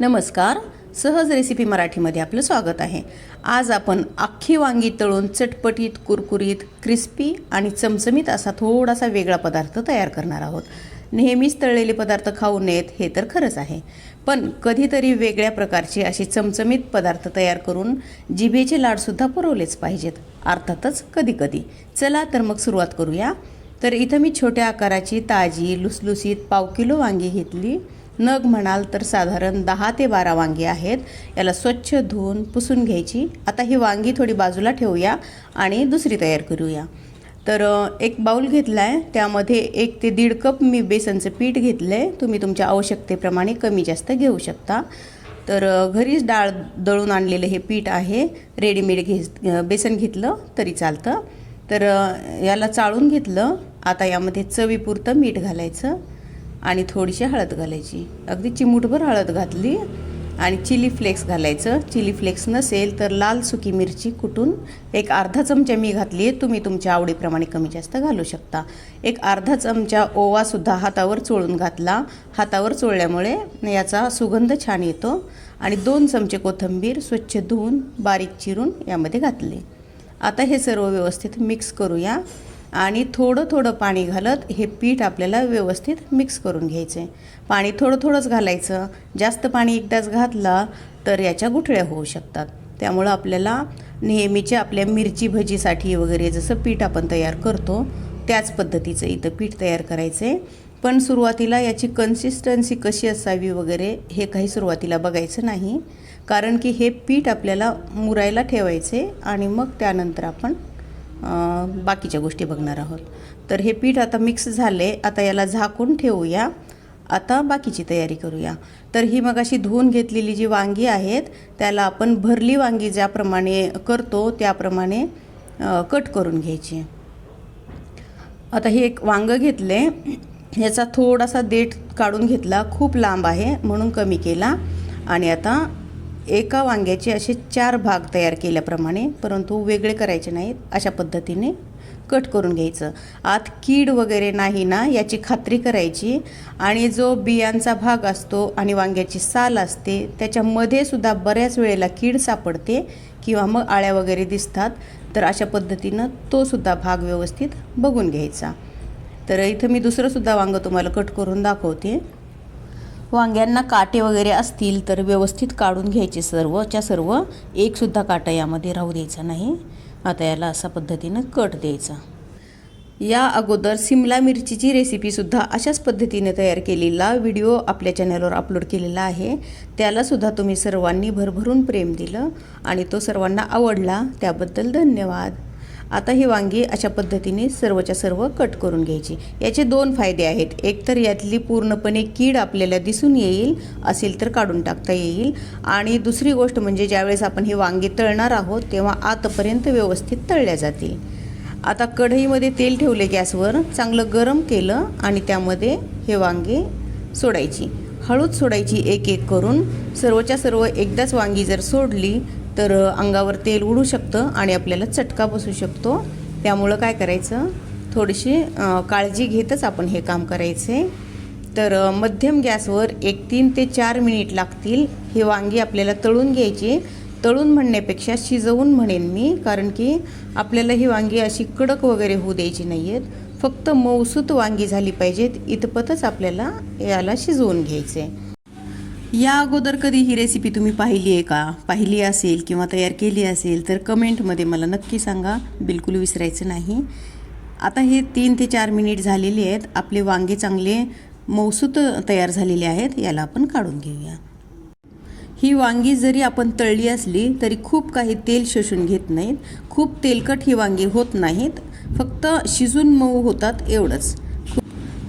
नमस्कार. सहज रेसिपी मराठीमध्ये आपलं स्वागत आहे. आज आपण अख्खी वांगी तळून चटपटीत कुरकुरीत क्रिस्पी आणि चमचमीत असा थोडासा वेगळा पदार्थ तयार करणार आहोत. नेहमीच तळलेले पदार्थ खाऊ नयेत हे तर खरंच आहे. पण कधीतरी वेगळ्या प्रकारचे असे चमचमीत पदार्थ तयार करून जिभेचे लाडसुद्धा पुरवलेच पाहिजेत. अर्थातच कधीकधी. चला तर मग सुरुवात करूया. तर इथं मी छोट्या आकाराची ताजी लुसलुसीत पाव किलो वांगी घेतली. नग म्हणाल तर साधारण दहा ते बारा वांगी आहेत. याला स्वच्छ धुवून पुसून घ्यायची. आता ही वांगी थोडी बाजूला ठेवूया आणि दुसरी तयार करूया. तर एक बाऊल घेतला आहे त्यामध्ये एक ते दीड कप मी बेसनचं पीठ घेतलं आहे तुम्ही तुमच्या आवश्यकतेप्रमाणे कमी जास्त घेऊ शकता. तर घरीच डाळ दळून आणलेलं हे पीठ आहे. रेडीमेड घे बेसन घेतलं तरी चालतं. तर याला चाळून घेतलं. आता यामध्ये चवीपुरतं मीठ घालायचं. आणि थोडीशी हळद घालायची. अगदी चिमूटभर हळद घातली आणि चिली फ्लेक्स घालायचं. चिली फ्लेक्स नसेल तर लाल सुकी मिरची कुटून एक अर्धा चमचा मी घातली. आहे तुम्ही तुमच्या आवडीप्रमाणे कमी जास्त घालू शकता. एक अर्धा चमचा ओवासुद्धा हातावर चोळून घातला. हातावर चोळल्यामुळे याचा सुगंध छान येतो. आणि दोन चमचे कोथिंबीर स्वच्छ धुवून बारीक चिरून यामध्ये घातले. आता हे सर्व व्यवस्थित मिक्स करूया. आणि थोडं थोडं पाणी घालत हे पीठ आपल्याला व्यवस्थित मिक्स करून घ्यायचं. आहे पाणी थोडं थोडंच घालायचं. जास्त पाणी एकदाच घातला तर याच्या गुठळ्या होऊ शकतात. त्यामुळं आपल्याला नेहमीच्या आपल्या मिरची भजीसाठी वगैरे जसं पीठ आपण तयार करतो त्याच पद्धतीचं इथं पीठ तयार करायचं आहे पण सुरुवातीला याची कन्सिस्टन्सी कशी असावी वगैरे हे काही सुरुवातीला बघायचं नाही. कारण की हे पीठ आपल्याला मुरायला ठेवायचे आणि मग त्यानंतर आपण बाकीच्या गोष्टी बघणार आहोत. तर हे पीठ आता मिक्स झाले. आता याला झाकून ठेवूया. आता बाकीची तयारी करूया. तर ही मग अशी धुवून घेतलेली जी वांगी आहेत त्याला आपण भरली वांगी ज्याप्रमाणे करतो त्याप्रमाणे कट करून घ्यायची. आता हे एक वांगं घेतले. ह्याचा थोडासा देठ काढून घेतला. खूप लांब आहे म्हणून कमी केला. आणि आता एका वांग्याचे असे चार भाग तयार केल्याप्रमाणे परंतु वेगळे करायचे नाहीत अशा पद्धतीने कट करून घ्यायचं. आत कीड वगैरे नाही ना याची खात्री करायची. आणि जो बियांचा भाग असतो आणि वांग्याची साल असते त्याच्यामध्ये सुद्धा बऱ्याच वेळेला कीड सापडते किंवा मग आळ्या वगैरे दिसतात तर अशा पद्धतीनं तो सुद्धा भाग व्यवस्थित बघून घ्यायचा. तर इथं मी दुसरंसुद्धा वांगं तुम्हाला कट करून दाखवते. वांग्यांना काटे वगैरे असतील तर व्यवस्थित काढून घ्यायचे सर्वच्या सर्व एकसुद्धा काटा यामध्ये राहू द्यायचा नाही. आता याला अशा पद्धतीनं कट द्यायचा. या अगोदर सिमला मिरचीची रेसिपीसुद्धा अशाच पद्धतीने तयार केलेला व्हिडिओ आपल्या चॅनलवर अपलोड केलेला आहे. त्यालासुद्धा तुम्ही सर्वांनी भरभरून प्रेम दिलं आणि तो सर्वांना आवडला. त्याबद्दल धन्यवाद. आता ही वांगी अशा पद्धतीने सर्वच्या सर्व कट करून घ्यायची. याचे दोन फायदे आहेत. एक तर यातली पूर्णपणे कीड आपल्याला दिसून येईल असेल तर काढून टाकता येईल. आणि दुसरी गोष्ट म्हणजे ज्यावेळेस आपण ही वांगी तळणार आहोत तेव्हा आतपर्यंत व्यवस्थित तळल्या जातील. आता कढईमध्ये तेल ठेवले गॅसवर चांगलं गरम केलं आणि त्यामध्ये हे वांगे सोडायची. हळूच सोडायची एक एक करून सर्वच्या सर्व एकदाच वांगी जर सोडली तर अंगावर तेल उडू शकतं आणि आपल्याला चटका बसू शकतो. त्यामुळं काय करायचं? थोडीशी काळजी घेतच आपण हे काम करायचे. तर मध्यम गॅसवर एक तीन ते चार मिनिट लागतील. हे वांगी आपल्याला तळून घ्यायची. तळून म्हणण्यापेक्षा शिजवून म्हणेन मी कारण की आपल्याला ही वांगी अशी कडक वगैरे होऊ द्यायची नाही आहेत फक्त मौसूत वांगी झाली पाहिजेत. इतपतच आपल्याला याला शिजवून घ्यायचे. आहे या अगोदर कधी ही रेसिपी तुम्ही पाहिली आहे का? पाहिली असेल किंवा तयार केली असेल तर कमेंटमध्ये मला नक्की सांगा. बिलकुल विसरायचं नाही. आता हे तीन ते चार मिनिट झालेले आहेत. आपले वांगे चांगले मौसूत तयार झालेले आहेत. याला आपण काढून घेऊया. ही वांगी जरी आपण तळली असली तरी खूप काही तेल शोषून घेत नाहीत. खूप तेलकट ही वांगी होत नाहीत. फक्त शिजून मऊ होतात एवढंच.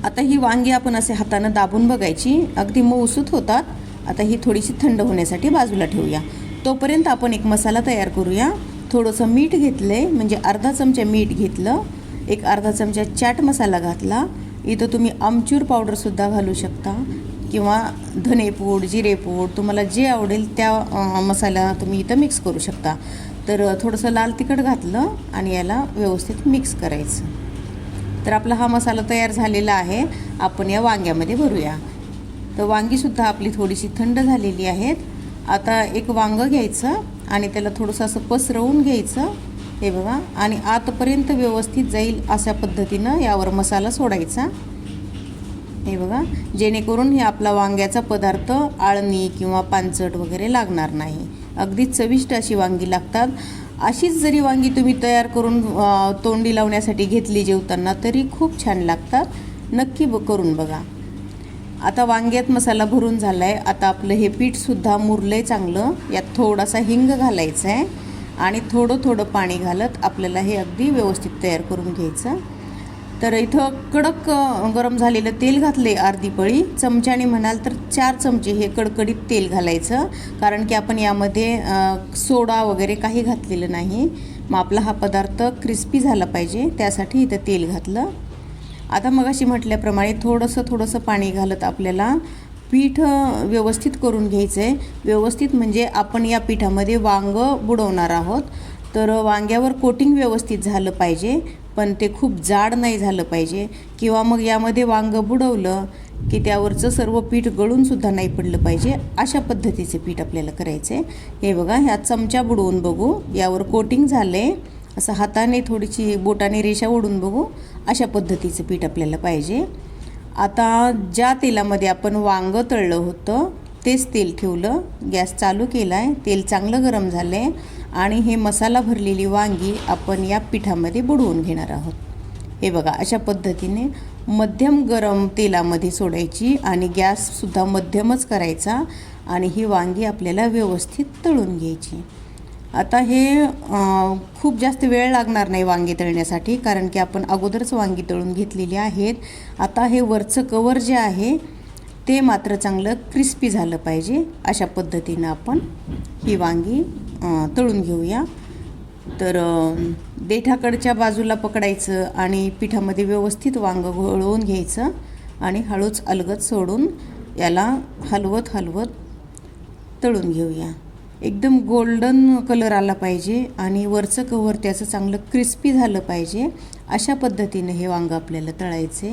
आता ही वांगी आपण असे हातानं दाबून बघायची. अगदी मऊसूत होतात. आता ही थोडीशी थंड होण्यासाठी बाजूला ठेवूया. तोपर्यंत आपण एक मसाला तयार करूया. थोडंसं मीठ घेतलं आहे म्हणजे अर्धा चमचा मीठ घेतलं एक अर्धा चमचा चाट मसाला घातला. इथं तुम्ही आमचूर पावडरसुद्धा घालू शकता. किंवा धनेपूड जिरेपूड तुम्हाला जे आवडेल त्या मसाला तुम्ही इथं मिक्स करू शकता. तर थोडंसं लाल तिखट घातलं आणि याला व्यवस्थित मिक्स करायचं. तर आपला हा मसाला तयार झालेला आहे. आपण या वांग्यामध्ये भरूया. तर वांगीसुद्धा आपली थोडीशी थंड झालेली आहेत. आता एक वांगं घ्यायचं आणि त्याला थोडंसं असं पसरवून घ्यायचं. हे बघा. आणि आतपर्यंत व्यवस्थित जाईल अशा पद्धतीनं यावर मसाला सोडायचा. हे बघा. जेणेकरून हे आपला वांग्याचा पदार्थ आळणी किंवा पानचट वगैरे लागणार नाही. अगदी चविष्ट अशी वांगी लागतात. अशीच जरी वांगी तुम्ही तयार करून तोंडी लावण्यासाठी घेतली जेवताना तरी खूप छान लागतात. नक्की ब करून बघा. आता वांग्यात मसाला भरून झाला आहे आता आपलं हे पीठसुद्धा मुरलं आहे चांगलं. यात थोडासा हिंग घालायचा आहे आणि थोडं थोडं पाणी घालत आपल्याला हे अगदी व्यवस्थित तयार करून घ्यायचं. तर इथं कडक गरम झालेलं तेल घातले अर्धी पळी. चमच्याने म्हणाल तर चार चमचे हे कडकडीत तेल घालायचं. कारण की आपण यामध्ये सोडा वगैरे काही घातलेलं नाही. मग आपला हा पदार्थ क्रिस्पी झाला पाहिजे. त्यासाठी इथं तेल घातलं. आता मगाशी म्हटल्याप्रमाणे थोडंसं थोडंसं पाणी घालत आपल्याला पीठ व्यवस्थित करून घ्यायचं आहे व्यवस्थित म्हणजे आपण या पिठामध्ये वांग बुडवणार आहोत. तर वांग्यावर कोटिंग व्यवस्थित झालं पाहिजे पण ते खूप जाड नाही झालं पाहिजे. किंवा मग यामध्ये वांगं बुडवलं की त्यावरचं सर्व पीठ गळूनसुद्धा नाही पडलं पाहिजे. अशा पद्धतीचे पीठ आपल्याला करायचं आहे हे बघा ह्या चमचा बुडवून बघू. यावर कोटिंग झालं आहे असं हाताने थोडीशी बोटाने रेषा ओढून बघू. अशा पद्धतीचं पीठ आपल्याला पाहिजे. आता ज्या तेलामध्ये आपण वांगं तळलं होतं तेच तेल ठेवलं. गॅस चालू केला आहे तेल चांगलं गरम झालं आहे आणि हे मसाला भरलेली वांगी आपण या पिठामध्ये बुडवून घेणार आहोत. हे बघा अशा पद्धतीने मध्यम गरम तेलामध्ये सोडायची आणि गॅससुद्धा मध्यमच करायचा आणि ही वांगी आपल्याला व्यवस्थित तळून घ्यायची. आता हे खूप जास्त वेळ लागणार नाही वांगी तळण्यासाठी कारण की आपण अगोदरच वांगी तळून घेतलेली आहेत. आता हे वरचं कवर जे आहे ते मात्र चांगलं क्रिस्पी झालं पाहिजे. अशा पद्धतीनं आपण ही वांगी तळून घेऊया. तर देठाकडच्या बाजूला पकडायचं आणि पिठामध्ये व्यवस्थित वांगं घोळवून घ्यायचं आणि हळूच अलगत सोडून याला हलवत हलवत तळून घेऊया. एकदम गोल्डन कलर आला पाहिजे आणि वरचं कव्हर त्याचं चांगलं क्रिस्पी झालं पाहिजे. अशा पद्धतीनं हे वांगं आपल्याला तळायचे.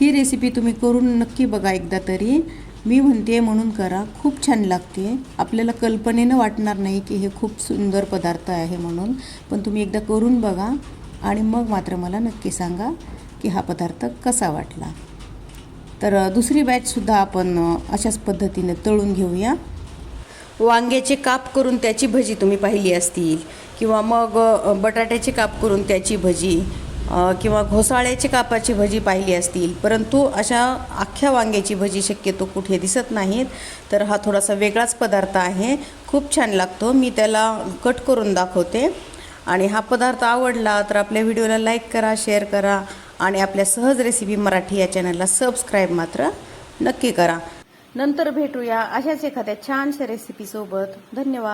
ही रेसिपी तुम्ही करून नक्की बघा एकदा तरी. मी म्हणते म्हणून करा खूप छान लागते. आपल्याला कल्पनेनं वाटणार नाही की हे खूप सुंदर पदार्थ आहे म्हणून पण तुम्ही एकदा करून बघा आणि मग मात्र मला नक्की सांगा की हा पदार्थ कसा वाटला. तर दुसरी बॅचसुद्धा आपण अशाच पद्धतीने तळून घेऊया. वांग्याचे काप करून त्याची भजी तुम्ही पाहिली असतील. किंवा मग बटाट्याचे काप करून त्याची भजी किंवा घोसाळ्याची कापाची भजी पाहिली असतील. परंतु अशा अख्ख्या वांग्याची भजी शक्यतो कुठे दिसत नाहीत. तर हा थोडासा वेगळाच पदार्थ आहे. खूप छान लागतो. मी त्याला कट करून दाखवते. आणि हा पदार्थ आवडला तर आपल्या व्हिडिओला लाईक करा शेअर करा आणि आपल्या सहज रेसिपी मराठी या चॅनलला सबस्क्राईब मात्र नक्की करा. नंतर भेटूया अशाच एखाद्या छानशा रेसिपीसोबत धन्यवाद.